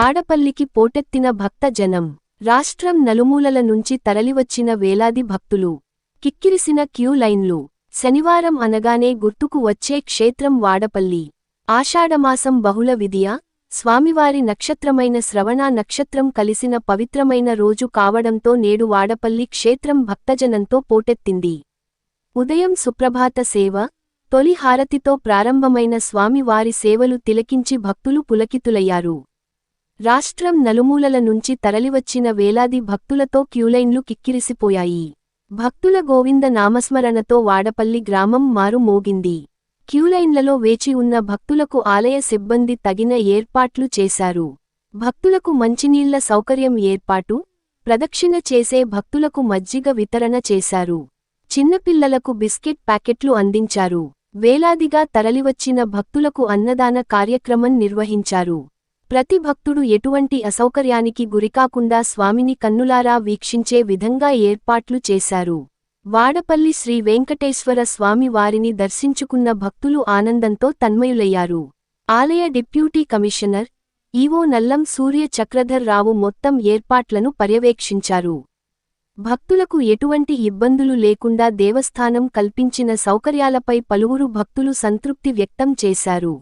వాడపల్లికి పోటెత్తిన భక్త జనం. రాష్ట్రం నలుమూలల నుంచి తరలివచ్చిన వేలాది భక్తులు. కిక్కిరిసిన క్యూ లైన్లు. శనివారం అనగానే గుర్తుకు వచ్చే క్షేత్రం వాడపల్లి. ఆషాఢమాసం బహుళ విధియ. స్వామివారి నక్షత్రమైన శ్రవణ నక్షత్రం కలిసిన పవిత్రమైన రోజు కావడంతో నేడు వాడపల్లి క్షేత్రం భక్తజనంతో పోటెత్తింది. ఉదయం సుప్రభాత సేవ. తొలి హారతితో ప్రారంభమైన స్వామివారి సేవలు తిలకించి భక్తులు పులకితులయ్యారు. రాష్ట్రం నలుమూలల నుంచి తరలివచ్చిన వేలాది భక్తులతో క్యూలైన్లు కిక్కిరిసిపోయాయి. భక్తుల గోవింద నామస్మరణతో వాడపల్లి గ్రామం మారు మోగింది. క్యూలైన్లలో వేచి ఉన్న భక్తులకు ఆలయ సిబ్బంది తగిన ఏర్పాట్లు చేశారు. భక్తులకు మంచినీళ్ళ సౌకర్యం ఏర్పాటు ప్రదక్షిణ చేసే భక్తులకు మజ్జిగ వితరణ చేశారు. చిన్నపిల్లలకు బిస్కెట్ ప్యాకెట్లు అందించారు. వేలాదిగా తరలివచ్చిన భక్తులకు అన్నదాన కార్యక్రమం నిర్వహించారు. ప్రతి భక్తుడు ఎటువంటి అసౌకర్యానికి గురికాకుండా స్వామిని కన్నులారా వీక్షించే విధంగా ఏర్పాట్లు చేశారు. వాడపల్లి శ్రీ వెంకటేశ్వర స్వామి వారిని దర్శించుకున్న భక్తులు ఆనందంతో తన్మయులయ్యారు. ఆలయ deputy commissioner EO Nallam Surya Chakradhar Rao మొత్తం ఏర్పాట్లను పర్యవేక్షించారు. భక్తులకు ఎటువంటి ఇబ్బందులు లేకుండా దేవస్థానం కల్పించిన సౌకర్యాలపై పలువురు భక్తులు సంతృప్తి వ్యక్తం చేశారు.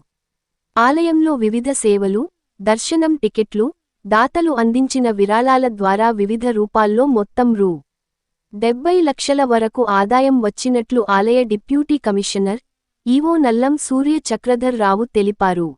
ఆలయంలో వివిధ సేవలు దర్శనం టికెట్లు దాతలు అందించిన విరాళాల ద్వారా వివిధ రూపాల్లో మొత్తం రూ. డెబ్బై లక్షల వరకు ఆదాయం వచ్చినట్లు ఆలయ deputy commissioner EO Nallam Surya Chakradhar Rao తెలిపారు.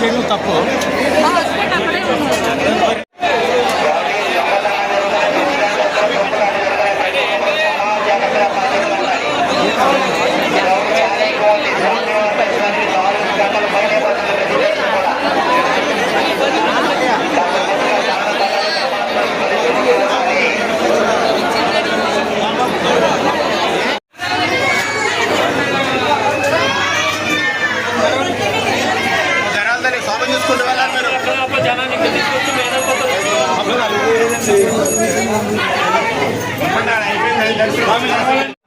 చేయడం తప్పు జనాలందరినీ చూసుకుంటూ వెళ్ళాలి మీరు. అయిపోయింది